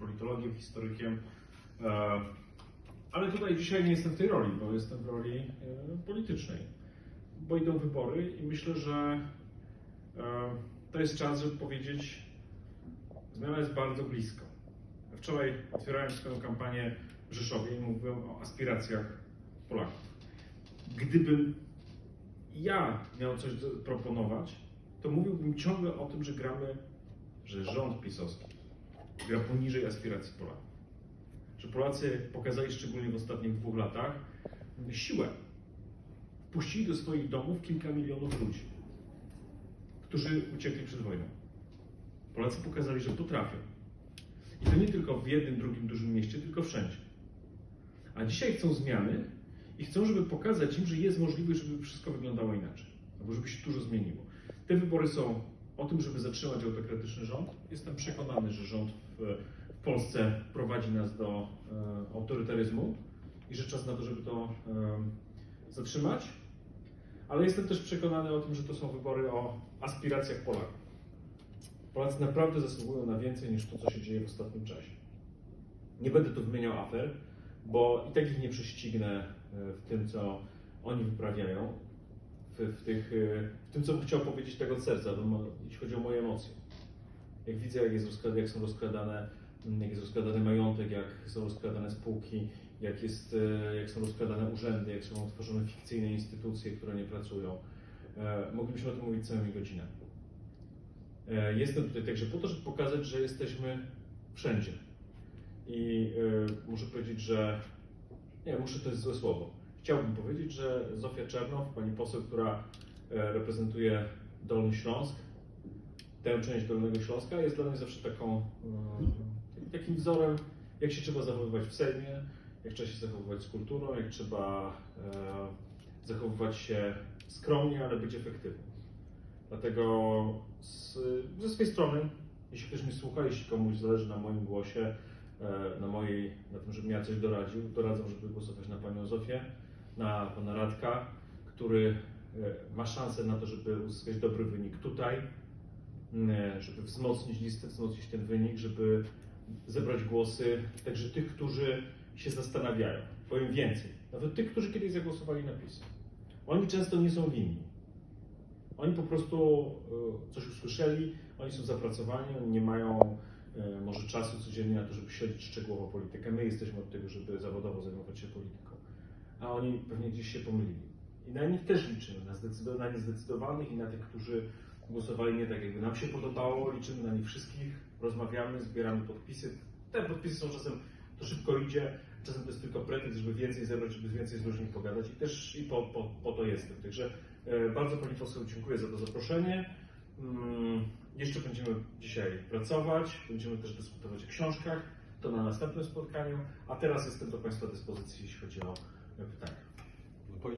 politologiem, historykiem. E, Ale tutaj dzisiaj nie jestem w tej roli, bo jestem w roli e, politycznej. Bo idą wybory i myślę, że e, to jest czas, żeby powiedzieć, zmiana jest bardzo blisko. Wczoraj otwierałem swoją kampanię w Rzeszowie i mówiłem o aspiracjach Polaków. Gdybym ja miał coś proponować, to mówiłbym ciągle o tym, że gramy, że rząd pisowski gra poniżej aspiracji Polaków. Że Polacy pokazali szczególnie w ostatnich dwóch latach siłę. Wpuścili do swoich domów kilka milionów ludzi, którzy uciekli przed wojną. Polacy pokazali, że potrafią. I to nie tylko w jednym, drugim dużym mieście, tylko wszędzie. A dzisiaj chcą zmiany i chcą, żeby pokazać im, że jest możliwość, żeby wszystko wyglądało inaczej, albo żeby się dużo zmieniło. Te wybory są o tym, żeby zatrzymać autokratyczny rząd. Jestem przekonany, że rząd w, w Polsce prowadzi nas do e, autorytaryzmu i że czas na to, żeby to e, zatrzymać. Ale jestem też przekonany o tym, że to są wybory o aspiracjach Polaków. Polacy naprawdę zasługują na więcej niż to, co się dzieje w ostatnim czasie. Nie będę tu wymieniał afer, bo i tak ich nie prześcignę e, w tym, co oni wyprawiają, w, tych, e, w tym, co bym chciał powiedzieć tego serca, bo mo- jeśli chodzi o moje emocje. Jak widzę, jak, jest jak są rozkładane, mm, jak jest majątek, jak są rozkładane spółki, jak, jest, e, jak są rozkładane urzędy, jak są tworzone fikcyjne instytucje, które nie pracują. E, Moglibyśmy o tym mówić całymi godzinami. Jestem tutaj także po to, żeby pokazać, że jesteśmy wszędzie. I muszę powiedzieć, że nie, muszę to jest złe słowo. Chciałbym powiedzieć, że Zofia Czernow, pani poseł, która e, reprezentuje Dolny Śląsk, tę część Dolnego Śląska, jest dla mnie zawsze taką, e, takim wzorem, jak się trzeba zachowywać w Sejmie, jak trzeba się zachowywać z kulturą, jak trzeba e, zachowywać się skromnie, ale być efektywnym. Dlatego z, ze swojej strony, jeśli ktoś mnie słucha, jeśli komuś zależy na moim głosie, na mojej, na tym, żebym ja coś doradził, doradzam, żeby głosować na panią Zofię, na pana Radka, który e, ma szansę na to, żeby uzyskać dobry wynik tutaj, m, żeby wzmocnić listę, wzmocnić ten wynik, żeby zebrać głosy także tych, którzy się zastanawiają. Powiem więcej, nawet tych, którzy kiedyś zagłosowali na PiS. Oni często nie są winni. Oni po prostu e, coś usłyszeli, oni są zapracowani, oni nie mają e, czasu codziennie na to, żeby śledzić szczegółowo politykę. My jesteśmy od tego, żeby zawodowo zajmować się polityką. A oni pewnie gdzieś się pomylili. I na nich też liczymy, na, zdecydo- na niezdecydowanych i na tych, którzy głosowali nie tak, jakby nam się podobało. Liczymy na nich wszystkich, rozmawiamy, zbieramy podpisy. Te podpisy są czasem, to szybko idzie, czasem to jest tylko pretekst, żeby więcej zebrać, żeby więcej z ludźmi pogadać i też i po, po, po to jestem. Także e, bardzo Pani poseł dziękuję za to zaproszenie. Mm, Jeszcze będziemy dzisiaj pracować, będziemy też dyskutować o książkach, to na następnym spotkaniu, a teraz jestem do Państwa dyspozycji, jeśli chodzi o e, pytania.